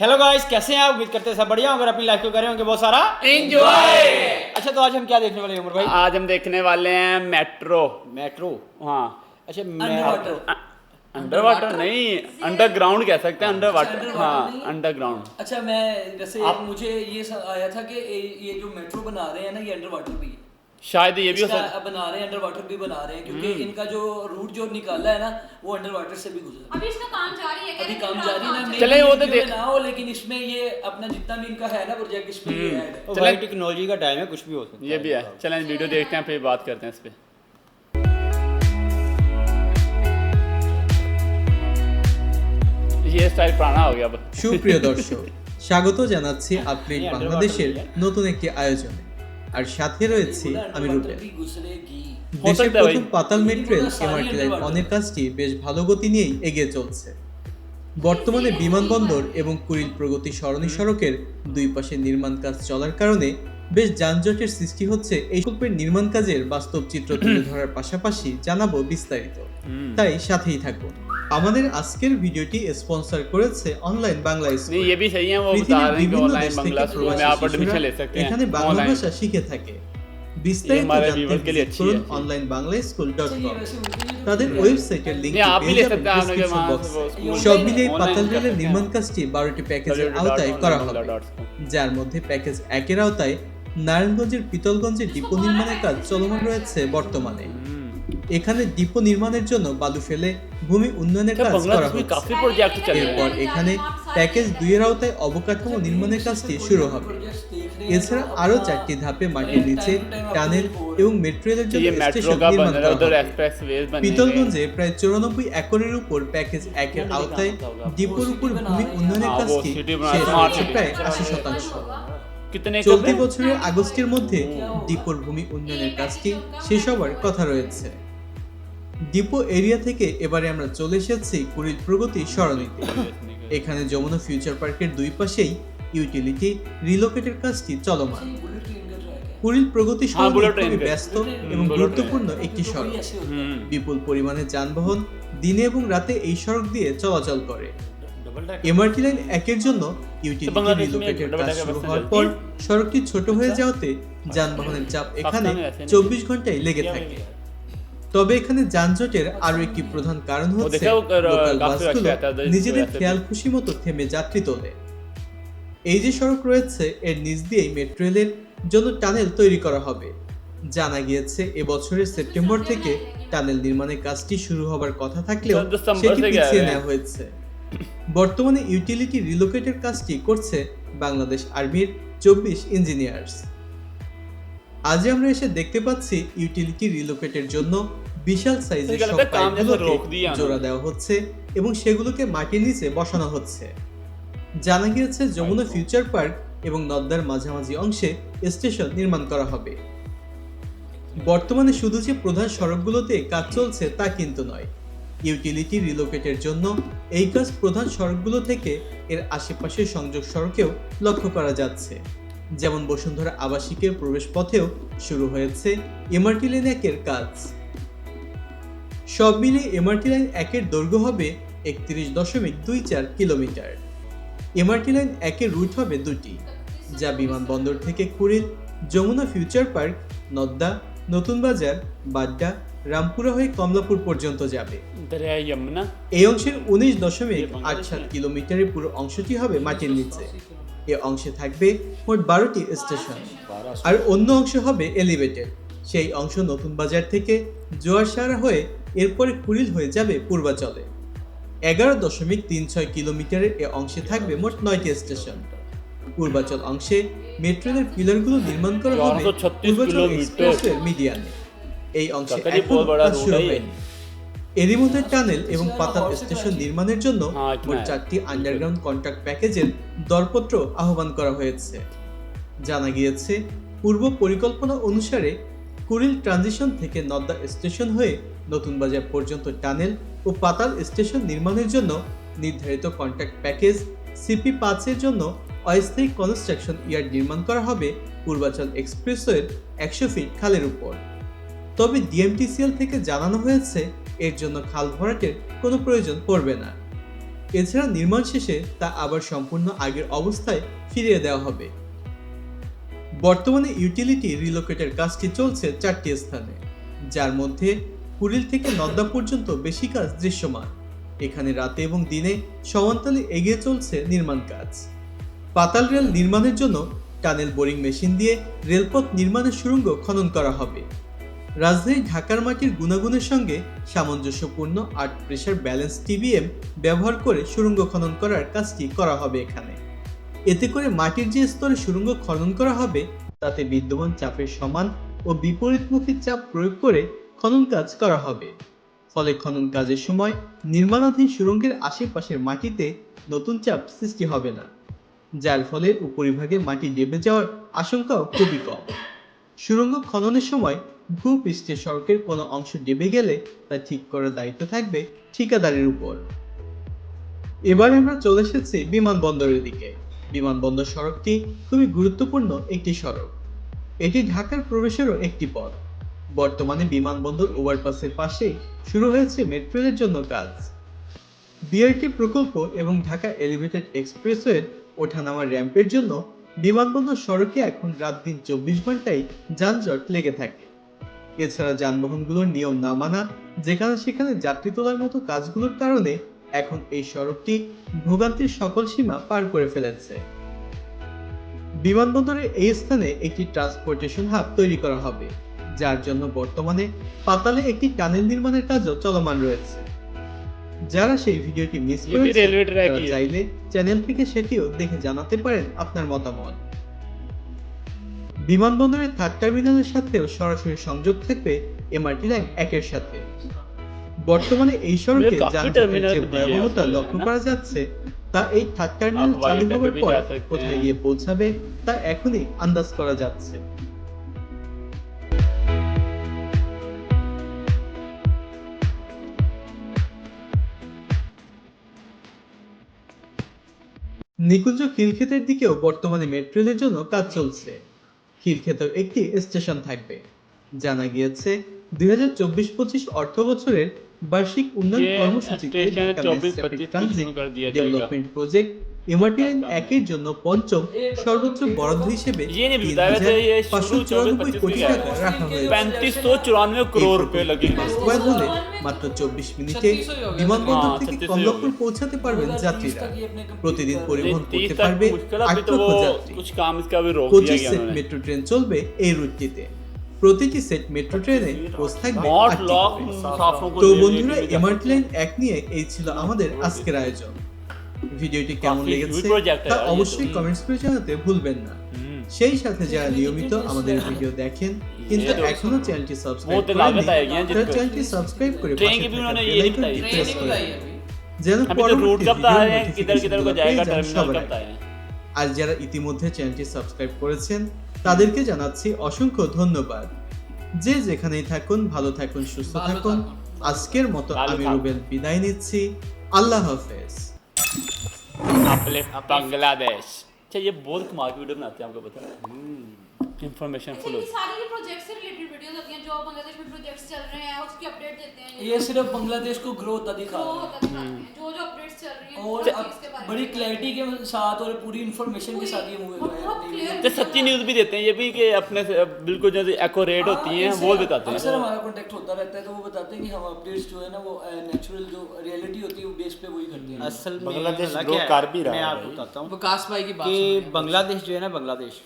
ہیلو گائز کیسے ہیں آپ امید کرتے سب بڑھیا اگر اپنی لائف کو کریں ہوں گے بہت سارا انجوائے اچھا تو آج ہم کیا دیکھنے والے ہیں عمر بھائی آج ہم دیکھنے والے ہیں میٹرو میٹرو ہاں اچھا انڈر واٹر نہیں انڈر گراؤنڈ کہہ سکتے ہیں انڈر واٹر ہاں انڈر گراؤنڈ اچھا میں جیسے مجھے یہ آیا تھا کہ یہ جو میٹرو بنا رہے ہیں نا یہ انڈر واٹر بھی ہے شاید یہ بھی ہو سکتا بنا رہے ہیں انڈر واٹر بھی بنا رہے ہیں کیونکہ ان کا جو روٹ جو نکالا ہے نا وہ انڈر واٹر سے بھی گزر ابھی اس کا کام جاری ہے ابھی کام جاری ہے چلیں وہ تو نہ ہو لیکن اس میں یہ اپنا جتنا بھی ان کا ہے نا پروجیکٹ اس پہ ہے۔ چلیں۔ ٹیکنالوجی کا ٹائم ہے کچھ بھی ہو سکتا ہے۔ یہ بھی ہے۔ چلیں ویڈیو دیکھتے ہیں پھر بات کرتے ہیں اس پہ۔ یہ سٹائل style পুরানা হয়ে গেল সুপ্রিয় দর্শক স্বাগত জানাচ্ছি আপনি বাংলাদেশের নতুন একটি আয়োজনে আর সাথে রয়েছে আমি রুবেল দেশের প্রথম পাতাল মেট্রেল এমআরটি লাইন অনেক কাজটি বেশ ভালো গতি নিয়েই এগিয়ে চলছে। বর্তমানে বিমানবন্দর এবং কুড়িল প্রগতি সরণি সড়কের দুই পাশে নির্মাণ কাজ চলার কারণে বেশ যানজটের সৃষ্টি হচ্ছে এই প্রকল্পের নির্মাণ কাজের বাস্তব চিত্র তুলে ধরার পাশাপাশি জানাব বিস্তারিত। তাই সাথেই থাকব আমাদের আজকের ভিডিওটি স্পন্সর করেছে অনলাইন বাংলা স্কুল। এখানে বাংলা ভাষা শিখে থাকে। বিস্তারিত জানতে তাদের ওয়েবসাইটের লিংক সব মিলিয়ে পাতাল রেলের নির্মাণ কাজটি বারোটি প্যাকেজের আওতায় করা যার মধ্যে প্যাকেজ একের আওতায় নারায়ণগঞ্জের পিতলগঞ্জে ডিপো নির্মাণের কাজ চলমান রয়েছে বর্তমানে। এখানে দ্বীপ নির্মাণের জন্য বালু ফেলে ভূমি উন্নয়নের কাজ করা হচ্ছে। এরপর এখানে প্যাকেজ দুইয়ের আওতায় অবকাঠামো নির্মাণের কাজটি শুরু হবে। এছাড়া আরও চারটি ধাপে মাটির নিচে টানেল এবং মেট্রো রেলের জন্য স্টেশন নির্মাণ করা হবে। পিতলগঞ্জে প্রায় চুরানব্বই একরের উপর প্যাকেজ একের আওতায় দ্বীপের উপর ভূমি উন্নয়নের কাজটি শেষ হয়েছে প্রায় আশি শতাংশ। চলতি বছরের আগস্টের মধ্যে ডিপোর ভূমি উন্নয়নের কাজটি শেষ হওয়ার কথা রয়েছে। ডিপো এরিয়া থেকে এবারে আমরা চলে এসেছি কুড়ির প্রগতি সরণিতে। এখানে যমুনা ফিউচার পার্কের দুই পাশেই ইউটিলিটি রিলোকেটের কাজটি চলমান। কুড়ির প্রগতি সড়ক ব্যস্ত এবং গুরুত্বপূর্ণ একটি সড়ক। বিপুল পরিমাণে যানবাহন দিনে এবং রাতে এই সড়ক দিয়ে চলাচল করে। এমআরটি লাইন একের জন্য ইউটিলিটি রিলোকেটের কাজ শুরু হওয়ার পর সড়কটি ছোট হয়ে যাওয়াতে যানবাহনের চাপ এখানে? চব্বিশ ঘন্টায় লেগে থাকে। তবে এখানে যানজটের আরও একটি প্রধান কারণ হচ্ছে লোকাল বাসগুলো নিজেদের খেয়াল খুশি মতো থেমে যাত্রী তোলে। এই যে সড়ক রয়েছে এর নিচ দিয়েই মেট্রো রেলের জন্য টানেল তৈরি করা হবে। জানা গিয়েছে এবছরের সেপ্টেম্বর থেকে টানেল নির্মাণের কাজটি শুরু হবার কথা থাকলেও সেটি পিছিয়ে নেওয়া হয়েছে। বর্তমানে ইউটিলিটি রিলোকেটের কাজটি করছে বাংলাদেশ আর্মির চব্বিশ ইঞ্জিনিয়ার্স আজ আমরা এসে দেখতে পাচ্ছি ইউটিলিটি রিলোকেটের জন্য বিশাল সাইজের সব পাইপগুলোকে। জোড়া দেওয়া হচ্ছে এবং সেগুলোকে মাটির নিচে বসানো হচ্ছে। জানা গিয়েছে যমুনা ফিউচার পার্ক এবং নদ্দার মাঝামাঝি অংশে স্টেশন নির্মাণ করা হবে। বর্তমানে শুধু যে প্রধান সড়কগুলোতে কাজ চলছে তা কিন্তু নয় ইউটিলিটি রিলোকেটের জন্য এই কাজ প্রধান সড়কগুলো থেকে এর আশেপাশের সংযোগ সড়কেও লক্ষ্য করা যাচ্ছে। যেমন বসুন্ধরা আবাসিকের প্রবেশ পথেও শুরু হয়েছে এমআরটি লাইন একের কাজ। সব মিলে এমআরটি লাইন একের দৈর্ঘ্য হবে একত্রিশ দশমিক দুই চার কিলোমিটার। এমআরটি লাইন একের রুট হবে দুটি, যা বিমানবন্দর থেকে কুড়িল, যমুনা ফিউচার পার্ক, নদ্দা, নতুন বাজার, বাড্ডা রামপুরা হয়ে কমলাপুর পর্যন্ত যাবে। এই অংশের উনিশ দশমিক আট সাত কিলোমিটারের পুরো অংশটি হবে মাটির নিচে। এ অংশে থাকবে মোট বারোটি স্টেশন। আর অন্য অংশ হবে এলিভেটেড। সেই অংশ নতুন বাজার থেকে জোয়ারসারা হয়ে এরপরে কুড়িল হয়ে যাবে পূর্বাচলে। এগারো দশমিক তিন ছয় কিলোমিটারের এ অংশে থাকবে মোট নয়টি স্টেশন। পূর্বাচল অংশে মেট্রোলের পিলারগুলো নির্মাণ করা হবে পূর্বাচল এক্সপ্রেসের মিডিয়ানে এই অংশে এরই মধ্যে টানেল এবং পাতাল স্টেশন নির্মাণের জন্য মোট চারটি আন্ডারগ্রাউন্ড কন্ট্রাক্ট প্যাকেজের দরপত্র আহ্বান করা হয়েছে। জানা গিয়েছে পূর্ব পরিকল্পনা অনুসারে কুড়িল ট্রানজিশন থেকে নদ্দা স্টেশন হয়ে নতুন বাজার পর্যন্ত টানেল ও পাতাল স্টেশন নির্মাণের জন্য নির্ধারিত কন্ট্রাক্ট প্যাকেজ সিপি পাঁচের জন্য অস্থায়ী কনস্ট্রাকশন ইয়ার্ড নির্মাণ করা হবে পূর্বাচল এক্সপ্রেসওয়ের একশো ফিট খালের উপর। তবে ডিএমটিসিএল থেকে জানানো হয়েছে এর জন্য খাল ভরাটের কোনো প্রয়োজন পড়বে না। এছাড়া নির্মাণ শেষে তা আবার সম্পূর্ণ আগের অবস্থায় ফিরিয়ে দেওয়া হবে। বর্তমানে ইউটিলিটি রিলোকেটের কাজটি চলছে চারটি স্থানে, যার মধ্যে কুড়িল থেকে নদ্দা পর্যন্ত বেশি কাজ দৃশ্যমান। এখানে রাতে এবং দিনে সমান্তালে এগিয়ে চলছে নির্মাণ কাজ। পাতাল রেল নির্মাণের জন্য টানেল বোরিং মেশিন দিয়ে রেলপথ নির্মাণের সুড়ঙ্গ খনন করা হবে। রাজধানী ঢাকার মাটির গুণাগুণের সঙ্গে সামঞ্জস্যপূর্ণ আট প্রেশার ব্যালেন্স টিবিএম ব্যবহার করে সুড়ঙ্গ খনন করার কাজটি করা হবে এখানে। এতে করে মাটির যে স্তরে সুড়ঙ্গ খনন করা হবে, তাতে বিদ্যমান চাপের সমান ও বিপরীতমুখী চাপ প্রয়োগ করে খনন কাজ করা হবে। ফলে খনন কাজের সময় নির্মাণাধীন সুড়ঙ্গের আশেপাশের মাটিতে নতুন চাপ সৃষ্টি হবে না, যার ফলে উপরিভাগে মাটি ডেবে যাওয়ার আশঙ্কাও খুবই কম। সুড়ঙ্গ খননের সময় ভূপৃষ্ঠের সড়কের কোনো অংশ ডেবে গেলে তা ঠিক করার দায়িত্ব থাকবে ঠিকাদারের উপর। এবার আমরা চলে এসেছি বিমানবন্দরের দিকে। বিমানবন্দর সড়কটি খুবই গুরুত্বপূর্ণ একটি সড়ক। এটি ঢাকার প্রবেশেরও একটি পথ। বর্তমানে বিমানবন্দর ওভারপাসের পাশেই শুরু হয়েছে মেট্রো রেলের জন্য কাজ। বিআরটি প্রকল্প এবং ঢাকা এলিভেটেড এক্সপ্রেসওয়ের ওঠানামার র্যাম্পের জন্য বিমানবন্দর সড়কে এখন রাত দিন চব্বিশ ঘন্টায় যানজট লেগে থাকে। এছাড়া যানবাহনগুলোর নিয়ম না মানা যেখানে সেখানে যাত্রী তোলার মতো কাজগুলোর কারণে এখন এই সড়কটি ভোগান্তির সকল সীমা পার করে ফেলেছে। বিমানবন্দরের এই স্থানে একটি ট্রান্সপোর্টেশন হাব তৈরি করা হবে যার জন্য বর্তমানে পাতালে একটি টানেল নির্মাণের কাজও চলমান রয়েছে। যারা সেই ভিডিওটি মিস করেছে চাইলে চ্যানেল থেকে সেটিও দেখে জানাতে পারেন আপনার মতামত। বিমানবন্দরের থার্ড টার্মিনালের সাথেও সরাসরি সংযোগ থাকবে এমআরটি লাইন একের সাথে। বর্তমানে এই সড়কে যানজটের ভয়াবহতা লক্ষ্য করা যাচ্ছে তা এই থার্ড টার্মিনাল চালু হওয়ার পর কোথায় গিয়ে পৌঁছাবে তা এখনই আন্দাজ করা যাচ্ছে। নিকুঞ্জ খিলক্ষেতের দিকেও বর্তমানে মেট্রেলের জন্য কাজ চলছে। খিলক্ষেতেও একটি স্টেশন থাকবে। জানা গিয়েছে দুই হাজার চব্বিশ পঁচিশ অর্থ বছরের বার্ষিক উন্নয়ন কর্মসূচিতে ডেভেলপমেন্ট প্রজেক্ট এমআরটি লাইন একের জন্য পঞ্চম সর্বোচ্চ বরাদ্দ হিসেবে ये नहीं তিন बताया হাজার था ये পাঁচশো शुरू চুরানব্বই 24 কোটি का টাকা রাখা হয়েছে पैंतीस सौ चौरानवे करोड़ रुपए लगेंगे বাস্তবায়ন হলে মাত্র চব্বিশ মিনিটে বিমানবন্দর হ্যাঁ, থেকে 36 কমলাপুর পৌঁছাতে পারবেন যাত্রীরা প্রতিদিন পরিবহন तीस করতে तक পারবে मुश्किल আট अभी तो লক্ষ वो যাত্রী कुछ काम इसका भी रोक दिया পঁচিশ गया সেট उन्होंने মেট্রো ট্রেন চলবে এই রুটটিতে প্রতিটি সেট মেট্রো ট্রেনে কোচ থাকবে मॉड আটটি लॉक করে। मुसाफिरों को তো लेने বন্ধুরা के लिए এমআরটি লাইন এক নিয়ে এই ছিল আমাদের আজকের আয়োজন ভিডিওটি কেমন লেগেছে তা অবশ্যই কমেন্টস করে জানাতে ভুলবেন না। সেই সাথে যারা নিয়মিত আমাদের ভিডিও দেখেন কিন্তু এখনও চ্যানেলটি সাবস্ক্রাইব করেননি তারা চ্যানেলটি সাবস্ক্রাইব করে পাশে প্রেস করে। যেন পরবর্তী আর যারা ইতিমধ্যে চ্যানেলটি সাবস্ক্রাইব করেছেন তাদেরকে জানাচ্ছি অসংখ্য ধন্যবাদ। যে যেখানেই থাকুন ভালো থাকুন সুস্থ থাকুন। আজকের মতো আমি রুবেল বিদায় নিচ্ছি। আল্লাহ হাফেজ। بنگلہ دیش اچھا یہ بہت کمال کی ویڈیو بناتے ہیں آپ کو پتہ انفارمیشن فل ہوتی ساری یہ صرف بنگلہ دیش کو گرو ہوتا دکھا رہے ہیں اور بڑی کلیئرٹی کے ساتھ اور پوری انفارمیشن کے ساتھ یہ مووی ہوئے ہیں سچی نیوز بھی دیتے ہیں یہ بھی کہ اپنے بالکل جو ایکوریٹ ہوتی ہیں وہ بتاتے ہیں اکثر ہمارا کانٹیکٹ ہوتا رہتا ہے تو وہ بتاتے ہیں کہ ہم اپڈیٹس جو ہے نا وہ نیچرل جو ریئلٹی ہوتی ہے وہ بیس پہ وہی کرتے ہیں اصل بنگلہ دیش گرو کر بھی رہا ہے میں آپ کو بتاتا ہوں وکاس بھائی کی بات بنگلہ دیش جو ہے نا بنگلہ دیش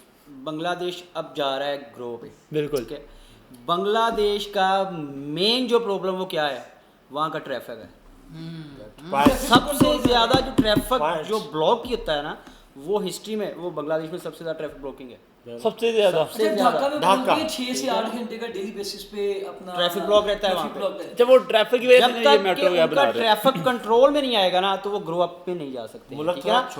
بنگلہ دیش اب جا رہا ہے گرو پہ بالکل۔ بنگلہ دیش کا مین جو پرابلم وہ کیا ہے؟ وہاں کا ٹریفک ہے۔ سب سے زیادہ جو ٹریفک جو بلاک ہی ہوتا ہے نا وہ ہسٹری میں وہ بنگلہ دیش میں سب سے زیادہ ٹریفک بلاکنگ ہے۔ سب سے زیادہ۔ چھ سے آٹھ گھنٹے کا ڈیلی بیسس پہ اپنا ٹریفک بلاک رہتا ہے جب وہ ٹریفک کی وجہ سے میٹرو بنا ٹریفک کنٹرول میں نہیں آئے گا نا تو وہ گرو اپ پہ نہیں جا سکتے۔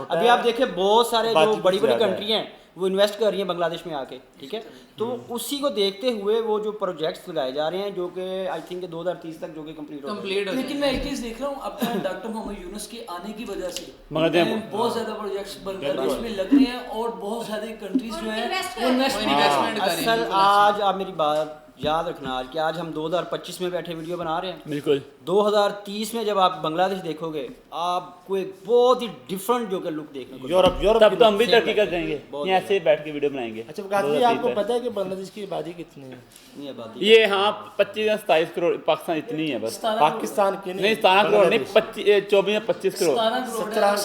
ابھی آپ دیکھیں بہت سارے جو بڑی بڑی کنٹری ہیں وہ انویسٹ کر رہی ہیں بنگلہ دیش میں آ کے ٹھیک ہے؟ تو اسی کو دیکھتے ہوئے وہ جو پروجیکٹس لگائے جا رہے ہیں جو کہ آئی تھنک دو ہزار تیس تک جو کہ کمپلیٹ کمپلیٹ لیکن میں ایک چیز دیکھ رہا ہوں اب ڈاکٹر محمد یونس کے آنے کی وجہ سے بہت زیادہ پروجیکٹس بنگلہ دیش میں لگ رہے ہیں اور بہت زیادہ کنٹریز جو ہیں اصل آج آپ میری بات یاد رکھنا آج کہ آج ہم دو ہزار پچیس میں بیٹھے ویڈیو بنا رہے ہیں۔ بالکل۔ دو ہزار تیس میں جب آپ بنگلہ دیش دیکھو گے آپ کو ایک بہت ہی ڈفرنٹ جو کہ لک دیکھنے کو یورپ یورپ تب تو ہم بھی ترقی کر جائیں گے۔ ایسے بیٹھ کے ویڈیو بنائیں گے۔ اچھا قاسم آپ کو پتہ ہے کہ بنگلہ دیش کی آبادی کتنی ہے؟ یہ ہاں پچیس یا ستائیس کروڑ پاکستان اتنی ہے بس۔ پاکستان کی نہیں ستارہ کروڑ نہیں چوبیس یا پچیس کروڑ۔ سترہ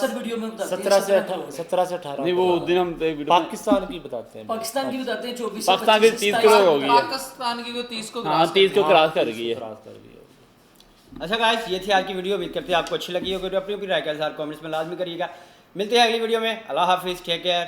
سترہ سے سترہ سے اٹھارہ نہیں وہ دن ہم پاکستان کی بتاتے ہیں۔ پاکستان کی بتاتے ہیں چوبیس پاکستان کی تیس کروڑ۔ ہوگی۔ پاکستان مان کے تیس کو ہاں تیس کو کراس کر گئی ہے۔ اچھا گائز یہ تھی آج کی ویڈیو امید کرتے ہیں آپ کو اچھی لگی ہوگی۔ اپنی اپنی رائے کا اظہار کامنٹس میں لازمی کریے گا۔ ملتے ہیں اگلی ویڈیو میں۔ اللہ حافظ ٹیک کیئر